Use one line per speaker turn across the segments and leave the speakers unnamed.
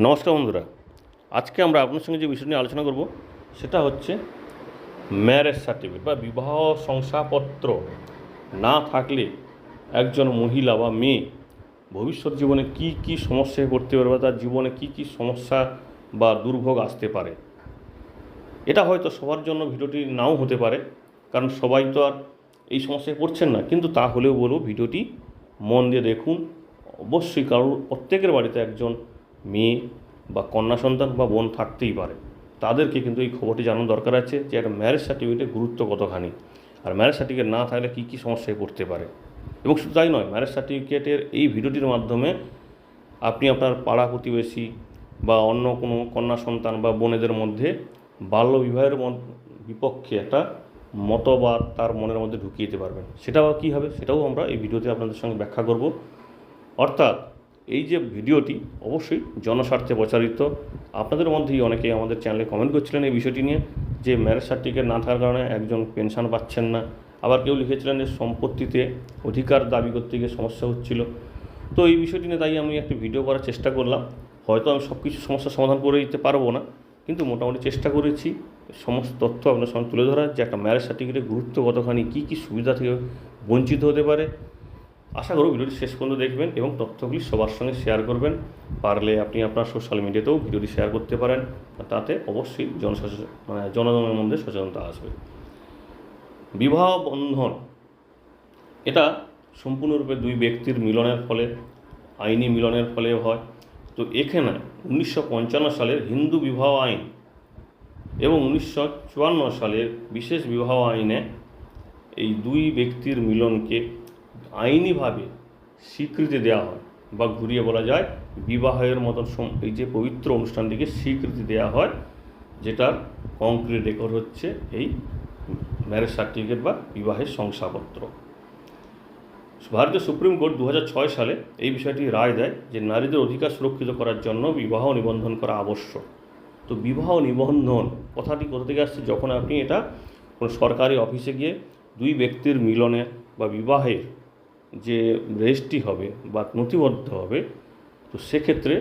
নমস্কার বন্ধুরা, আজকে আমরা আপনার সঙ্গে যে বিষয় নিয়ে আলোচনা করব, সেটা হচ্ছে ম্যারেজ সার্টিফিকেট বা বিবাহ শংসাপত্র না থাকলে একজন মহিলা বা মেয়ে ভবিষ্যৎ জীবনে কি কি সমস্যায় পড়তে পারে বা তার জীবনে কি কি সমস্যা বা দুর্ভোগ আসতে পারে। এটা হয়তো সবার জন্য ভিডিওটি নাও হতে পারে, কারণ সবাই তো আর এই সমস্যায় পড়ছেন না। কিন্তু তা হলেও বলব, ভিডিওটি মন দিয়ে দেখুন। অবশ্যই কারোর, প্রত্যেকের বাড়িতে একজন মেয়ে বা কন্যা সন্তান বা বোন থাকতেই পারে। তাদেরকে কিন্তু এই খবরটি জানানো দরকার আছে যে একটা ম্যারেজ সার্টিফিকেটের গুরুত্ব কতখানি। আর ম্যারেজ সার্টিফিকেট না থাকলে কী কী সমস্যায় পড়তে পারে? এবং শুধু তাই নয় ম্যারেজ সার্টিফিকেটের এই ভিডিওটির মাধ্যমে আপনি আপনার পাড়া প্রতিবেশী বা অন্য কোনো কন্যা সন্তান বা বোনেদের মধ্যে বাল্য বিবাহের বিপক্ষে একটা মতবাদ তার মনের মধ্যে ঢুকিয়ে দিতে পারবেন। সেটাও কী হবে? সেটাও আমরা এই ভিডিওতে আপনাদের সঙ্গে ব্যাখ্যা করব। অর্থাৎ এই যে ভিডিওটি অবশ্যই জনস্বার্থে প্রচারিত। আপনাদের মধ্যেই অনেকেই আমাদের চ্যানেলে কমেন্ট করছিলেন এই বিষয়টি নিয়ে যে ম্যারেজ সার্টিফিকেট না থাকার কারণে একজন পেনশন পাচ্ছেন না। আবার কেউ লিখেছিলেন যে সম্পত্তিতে অধিকার দাবি করতে গিয়ে সমস্যা হচ্ছিল। তো এই বিষয়টি নিয়ে তাই আমি একটি ভিডিও করার চেষ্টা করলাম। হয়তো আমি সব কিছু সমস্যার সমাধান করে দিতে পারব না, কিন্তু মোটামুটি চেষ্টা করেছি। সমস্ত তথ্য আপনার সঙ্গে তুলে ধরার যে একটা ম্যারেজ সার্টিফিকেটের গুরুত্ব কতখানি, কী কী সুবিধা থেকে বঞ্চিত হতে পারে আশা করব ভিডিওটি শেষ পর্যন্ত দেখবেন এবং তথ্যগুলি সবার সঙ্গে শেয়ার করবেন। পারলে আপনি আপনার সোশ্যাল মিডিয়াতেও ভিডিওটি শেয়ার করতে পারেন। তাতে অবশ্যই জনসচেতন মানে জনগণের মধ্যে সচেতনতা আসবে। বিবাহ বন্ধন। এটা সম্পূর্ণরূপে দুই ব্যক্তির মিলনের ফলে, আইনি মিলনের ফলে হয়। তো এখানে উনিশশো পঞ্চান্ন সালের হিন্দু বিবাহ আইন এবং উনিশশো চুয়ান্ন সালের বিশেষ বিবাহ আইনে এই দুই ব্যক্তির মিলনকে আইনিভাবে স্বীকৃতি দেওয়া হয় বা ঘুরিয়ে বলা যায় বিবাহের মতন এই যে পবিত্র অনুষ্ঠানটিকে স্বীকৃতি দেওয়া হয়, যেটার কংক্রিট রেকর্ড হচ্ছে এই ম্যারেজ সার্টিফিকেট বা বিবাহের শংসাপত্র। ভারতীয় সুপ্রিম কোর্ট দু হাজার ছয় সালে এই বিষয়টি রায় দেয় যে নারীদের অধিকার সুরক্ষিত করার জন্য বিবাহ নিবন্ধন করা আবশ্যক। তো বিবাহ নিবন্ধন কথাটি কোথা থেকে আসছে? যখন আপনি এটা কোনো সরকারি অফিসে গিয়ে দুই ব্যক্তির মিলনে বা বিবাহের যে রেজিস্ট্রি হবে বা নথিবদ্ধ হবে, তো সেক্ষেত্রে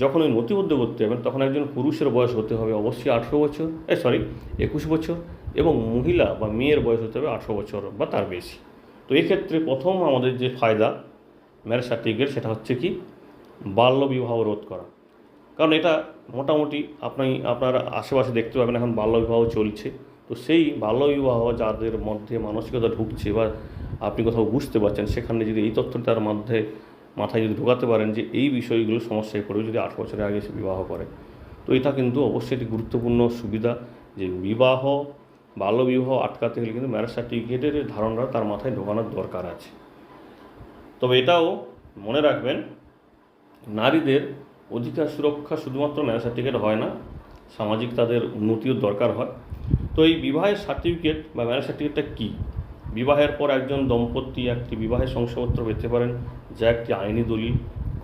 যখন ওই নথিবদ্ধ করতে যাবেন, তখন একজন পুরুষের বয়স হতে হবে অবশ্যই আঠেরো বছর, এ সরি একুশ বছর এবং মহিলা বা মেয়ের বয়স হতে হবে আঠেরো বছর বা তার বেশি। তো এক্ষেত্রে প্রথম আমাদের যে ফায়দা ম্যারেজ সার্টিফিকেট সেটা হচ্ছে কি, বাল্য বিবাহ রোধ করা। কারণ এটা মোটামুটি আপনি, আপনার আশেপাশে দেখতে পাবেন এখন বাল্যবিবাহ চলছে। তো সেই বাল্যবিবাহ যাদের মধ্যে মানসিকতা ঢুকছে বা আপনি কোথাও বুঝতে পারছেন, সেখানে যদি এই তথ্যটা তার মধ্যে মাথায় যদি ঢোকাতে পারেন যে এই বিষয়গুলো সমস্যায় পড়বে যদি আট বছরের আগে সে বিবাহ করে। তো এটা কিন্তু অবশ্যই একটি গুরুত্বপূর্ণ সুবিধা যে বিবাহ বাল্যবিবাহ আটকাতে গেলে কিন্তু ম্যারেজ সার্টিফিকেটের ধারণা তার মাথায় ঢোকানোর দরকার আছে। তবে এটাও মনে রাখবেন, নারীদের অধিকার সুরক্ষা শুধুমাত্র ম্যারেজ সার্টিফিকেট হয় না, সামাজিক তাদের উন্নতিও দরকার হয়। তো এই বিবাহের সার্টিফিকেট বা ম্যারেজ সার্টিফিকেটটা কী? বিবাহের পর একজন দম্পতি একটি বিবাহের শংসাপত্র পেতে পারেন, যা একটি আইনি দলিল।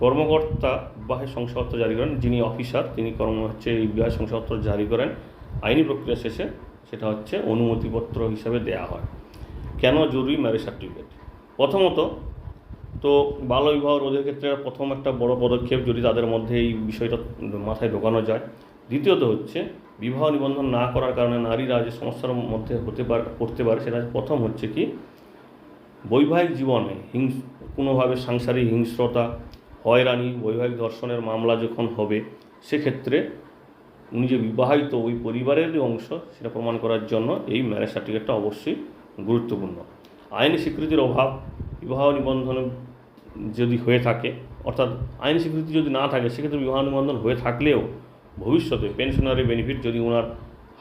কর্মকর্তা বিবাহের শংসাপত্র জারি করেন, যিনি অফিসার তিনি কর্ম হচ্ছে এই বিবাহের শংসাপত্র জারি করেন। আইনি প্রক্রিয়া শেষে সেটা হচ্ছে অনুমতিপত্র হিসাবে দেয়া হয়। কেন জরুরি ম্যারেজ সার্টিফিকেট প্রথমত, তো বাল্য বিবাহ রোধের ক্ষেত্রে প্রথম একটা বড় পদক্ষেপ যদি তাদের মধ্যে এই বিষয়টা মাথায় ঢোকানো যায়। দ্বিতীয়ত হচ্ছে বিবাহ নিবন্ধন না করার কারণে নারীরা যে সমস্যার মধ্যে হতে পারে, পড়তে পারে সেটা প্রথম হচ্ছে কি, বৈবাহিক জীবনে হিংস, কোনোভাবে সাংসারিক হিংস্রতা, হয়রানি, বৈবাহিক ধর্ষণের মামলা যখন হবে, সেক্ষেত্রে উনি যে বিবাহিত ওই পরিবারেরই অংশ, সেটা প্রমাণ করার জন্য এই ম্যারেজ সার্টিফিকেটটা অবশ্যই গুরুত্বপূর্ণ। আইনি স্বীকৃতির অভাব, বিবাহ নিবন্ধন যদি হয়ে থাকে, অর্থাৎ আইনি স্বীকৃতি যদি না থাকে, সেক্ষেত্রে বিবাহ নিবন্ধন হয়ে থাকলেও ভবিষ্যতে পেনশনারি বেনিফিট যদি ওনার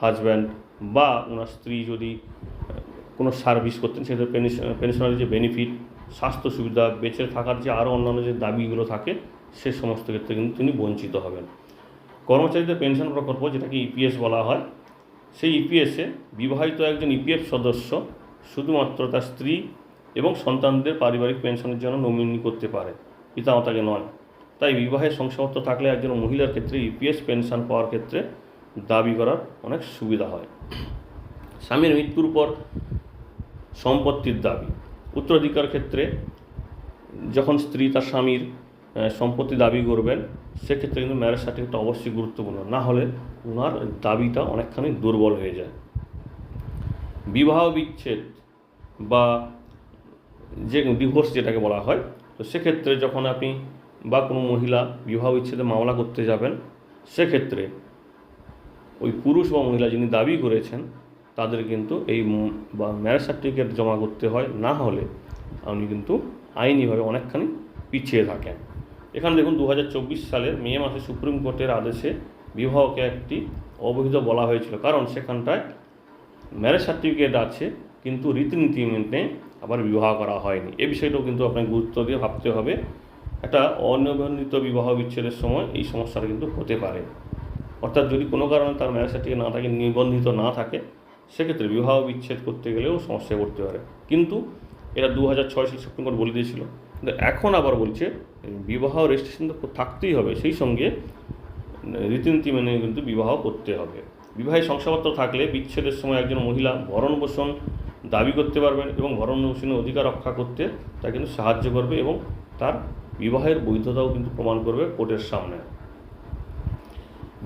হাজব্যান্ড বা ওনার স্ত্রী যদি কোনো সার্ভিস করতেন, সেক্ষেত্রে পেনশনারি যে বেনিফিট স্বাস্থ্য সুবিধা, বেঁচে থাকার যে আরও অন্যান্য যে দাবিগুলো থাকে, সে সমস্ত ক্ষেত্রে কিন্তু তিনি বঞ্চিত হবেন। কর্মচারীদের পেনশন প্রকল্প, যেটাকে ইপিএস বলা হয়, সেই ইপিএসে বিবাহিত একজন ইপিএফ সদস্য শুধুমাত্র তার স্ত্রী এবং সন্তানদের পারিবারিক পেনশনের জন্য নমিনি করতে পারে। পিতামাতাকে নয় তাই বিবাহের শংসাপত্র থাকলে একজন মহিলার ক্ষেত্রে ইপিএস পেনশন পাওয়ার ক্ষেত্রে দাবি করার অনেক সুবিধা হয়। স্বামীর মৃত্যুর পর সম্পত্তির দাবি। উত্তরাধিকার ক্ষেত্রে যখন স্ত্রী তার স্বামীর সম্পত্তি দাবি করবেন, সেক্ষেত্রে কিন্তু ম্যারেজ সার্টিফিকেটটা অবশ্যই গুরুত্বপূর্ণ। না হলে ওনার দাবিটা অনেকখানি দুর্বল হয়ে যায়। বিবাহ বিচ্ছেদ বা যে ডিভোর্স যেটাকে বলা হয়, তো সেক্ষেত্রে যখন আপনি বা কোনো মহিলা বিবাহ বিচ্ছেদে মামলা করতে যাবেন, সেক্ষেত্রে ওই পুরুষ বা মহিলা যিনি দাবি করেছেন, তাদের কিন্তু এই বা ম্যারেজ সার্টিফিকেট জমা করতে হয়। না হলে আপনি কিন্তু আইনিভাবে অনেকখানি পিছিয়ে থাকেন। এখানে দেখুন দু হাজার চব্বিশ সালের মে মাসে সুপ্রিম কোর্টের আদেশে বিবাহকে একটি অবৈধ বলা হয়েছিল। কারণ সেখানটায় ম্যারেজ সার্টিফিকেট আছে, কিন্তু রীতিনীতি মেনে আবার বিবাহ করা হয়নি। এ বিষয়টাও কিন্তু আপনাকে গুরুত্ব দিয়ে ভাবতে হবে। একটা অনিবন্ধিত বিবাহ বিচ্ছেদের সময় এই সমস্যাটা কিন্তু হতে পারে। অর্থাৎ যদি কোনো কারণে তার ম্যারেজ সার্টিফিকেট না থাকে, নিবন্ধিত না থাকে, সেক্ষেত্রে বিবাহ বিচ্ছেদ করতে গেলেও সমস্যায় পড়তে পারে। কিন্তু এটা দু হাজার ছয় সালে সুপ্রিম কোর্ট বলে দিয়েছিল। কিন্তু এখন আবার বলছে, বিবাহ রেজিস্ট্রেশন তো থাকতেই হবে, সেই সঙ্গে রীতিনীতি মেনে কিন্তু বিবাহ করতে হবে। বিবাহে শংসাপত্র থাকলে বিচ্ছেদের সময় একজন মহিলা ভরণ পোষণ দাবি করতে পারবেন এবং ভরণ পোষণের অধিকার রক্ষা করতে তা কিন্তু সাহায্য করবে এবং তার বিবাহের বৈধতাও কিন্তু প্রমাণ করবে কোর্টের সামনে।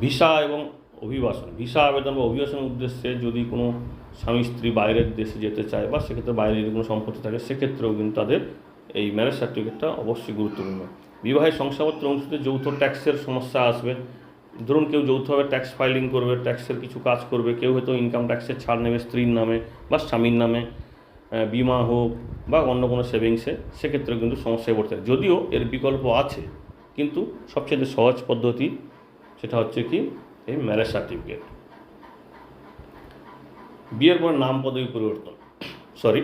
ভিসা এবং অভিবাসন। ভিসা আবেদন বা অভিবাসনের উদ্দেশ্যে যদি কোনো স্বামী, স্ত্রী বাইরের দেশে যেতে চায় বা সেক্ষেত্রে বাইরে যদি কোনো সম্পত্তি থাকে, সেক্ষেত্রেও কিন্তু তাদের এই ম্যারেজ সার্টিফিকেটটা অবশ্যই গুরুত্বপূর্ণ। বিবাহের শংসাপত্র অনুষ্ঠিত যৌথ ট্যাক্সের সমস্যা আসবে। ধরুন কেউ যৌথভাবে ট্যাক্স ফাইলিং করবে ট্যাক্সের কিছু কাজ করবে, কেউ হয়তো ইনকাম ট্যাক্সের ছাড় নেবে স্ত্রীর নামে বা স্বামীর নামে। বিমা হোক বা অন্য কোনো সেভিংসে সেক্ষেত্রে কিন্তু সমস্যায় পড়তে হয়। যদিও এর বিকল্প আছে, কিন্তু সবচেয়ে সহজ পদ্ধতি সেটা হচ্ছে কি? এই ম্যারেজ সার্টিফিকেট বিয়ের পর নাম পদবি পরিবর্তন। সরি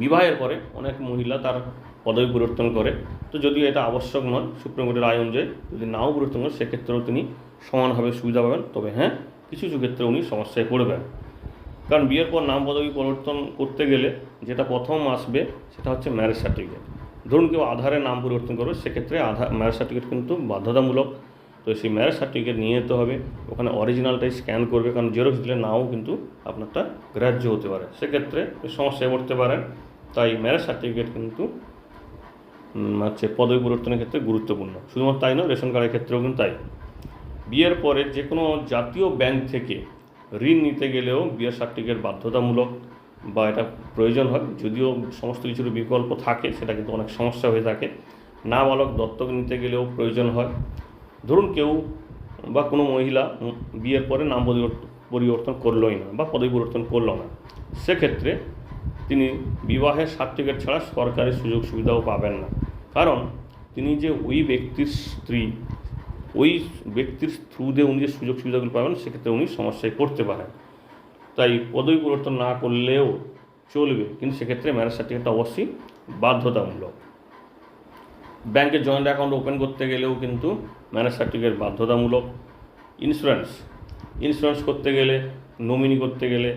বিবাহের পরে অনেক মহিলা তার পদবি পরিবর্তন করে। তো যদিও এটা আবশ্যক নয়, সুপ্রিম কোর্টের রায় অনুযায়ী যদি নাও পরিবর্তন করেন সেক্ষেত্রেও তিনি সমানভাবে সুবিধা পাবেন। তবে হ্যাঁ কিছু কিছু ক্ষেত্রে উনি সমস্যায় পড়বেন। কারণ বিয়ের পর নাম পদবি পরিবর্তন করতে গেলে যেটা প্রথম আসবে সেটা হচ্ছে ম্যারেজ সার্টিফিকেট ধরুন কেউ আধারে নাম পরিবর্তন করবে, সেক্ষেত্রে আধার ম্যারেজ সার্টিফিকেট কিন্তু বাধ্যতামূলক। তো সেই ম্যারেজ সার্টিফিকেট নিয়ে যেতে হবে, ওখানে অরিজিনালটাই স্ক্যান করবে, কারণ জেরক্স দিলে নাও কিন্তু আপনারটা গ্রাহ্য হতে পারে। সেক্ষেত্রে সমস্যায় পড়তে পারেন। তাই ম্যারেজ সার্টিফিকেট কিন্তু হচ্ছে পদবি পরিবর্তনের ক্ষেত্রে গুরুত্বপূর্ণ। শুধুমাত্র তাই নয়, রেশন কার্ডের ক্ষেত্রেও কিন্তু তাই। বিয়ের পরে যে কোনো জাতীয় ব্যাংক থেকে ঋণ নিতে গেলেও বিয়ের সার্টিফিকেট বাধ্যতামূলক বা এটা প্রয়োজন হয়। যদিও সমস্ত কিছুর বিকল্প থাকে, সেটা কিন্তু অনেক সমস্যা হয়ে থাকে। নাবালক দত্তক নিতে গেলেও প্রয়োজন হয়। ধরুন কেউ বা কোনো মহিলা বিয়ের পরে নাম পরিবর্তন করলোই না বা পদবি পরিবর্তন করল না, সেক্ষেত্রে তিনি বিবাহের সার্টিফিকেট ছাড়া সরকারি সুযোগ সুবিধাও পাবেন না। কারণ তিনি যে ওই ব্যক্তির স্ত্রী ওই ব্যক্তির থ্রু দিয়ে উনি যে সুযোগ সুবিধাগুলো পাবেন, সেক্ষেত্রে উনি সমস্যায় পড়তে পারেন। তাই পদবি পরিবর্তন না করলেও চলবে, কিন্তু সেক্ষেত্রে ম্যারেজ সার্টিফিকেটটা অবশ্যই বাধ্যতামূলক। ব্যাংকে জয়েন্ট অ্যাকাউন্ট ওপেন করতে গেলেও কিন্তু ম্যারেজ সার্টিফিকেট বাধ্যতামূলক। ইন্স্যুরেন্স ইন্স্যুরেন্স করতে গেলে নমিনি করতে গেলে,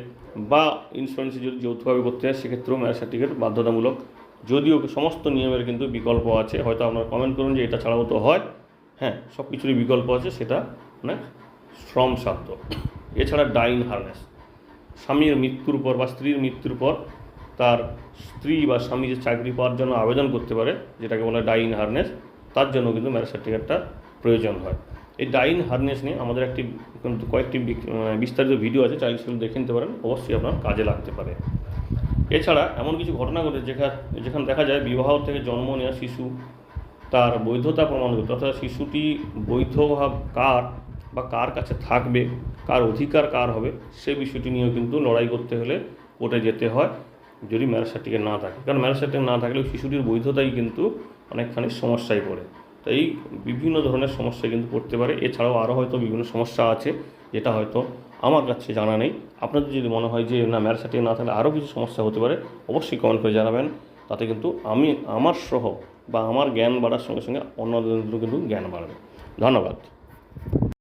বা ইন্স্যুরেন্সে যদি যৌথভাবে করতে হয়, সেক্ষেত্রেও ম্যারেজ সার্টিফিকেট বাধ্যতামূলক। যদিও সমস্ত নিয়মের কিন্তু বিকল্প আছে, হয়তো আপনারা কমেন্ট করুন যে এটা ছাড়াও তো হয়। হ্যাঁ সব কিছুরই বিকল্প আছে, সেটা অনেক শ্রম সাধ্য। এছাড়া ডাইন হারনেস। স্বামীর মৃত্যুর পর বা স্ত্রীর মৃত্যুর পর তার স্ত্রী বা স্বামী যে চাকরি পাওয়ার জন্য আবেদন করতে পারে, যেটাকে বলে ডাইন হারনেস, তার জন্য কিন্তু ম্যারেজ সার্টিফিকেটটা প্রয়োজন হয়। এই ডাইন হারনেস নিয়ে আমাদের একটি কিন্তু কয়েকটি মানে বিস্তারিত ভিডিও আছে, চাইলে সেগুলো দেখে নিতে পারেন, অবশ্যই আপনার কাজে লাগতে পারে। এছাড়া এমন কিছু ঘটনা ঘটে যেখানে যেখানে দেখা যায় বিবাহ থেকে জন্ম নেওয়া শিশু তার বৈধতা প্রমাণ করতে অর্থাৎ শিশুটি বৈধ কার বা কার কাছে থাকবে, কার অধিকার কার হবে, সে বিষয়টি নিয়েও কিন্তু লড়াই করতে হলে কোর্টে যেতে হয় যদি ম্যারেজ সার্টিফিকেট না থাকে। কারণ ম্যারেজ সার্টিফিকেট না থাকলেও শিশুটির বৈধতাই কিন্তু অনেকখানি সমস্যায় পড়ে। তাই বিভিন্ন ধরনের সমস্যা কিন্তু পড়তে পারে। এছাড়াও আরও হয়তো বিভিন্ন সমস্যা আছে, যেটা হয়তো আমার কাছে জানা নেই। আপনাদের যদি মনে হয় যে না, ম্যারেজ সার্টিফিকেট না থাকলে আরও কিছু সমস্যা হতে পারে, অবশ্যই কমেন্ট করে জানাবেন। তাতে কিন্তু আমি, আমার সহ বা আমার জ্ঞান বাড়ার সঙ্গে সঙ্গে অন্যদের কিন্তু জ্ঞান বাড়বে। ধন্যবাদ।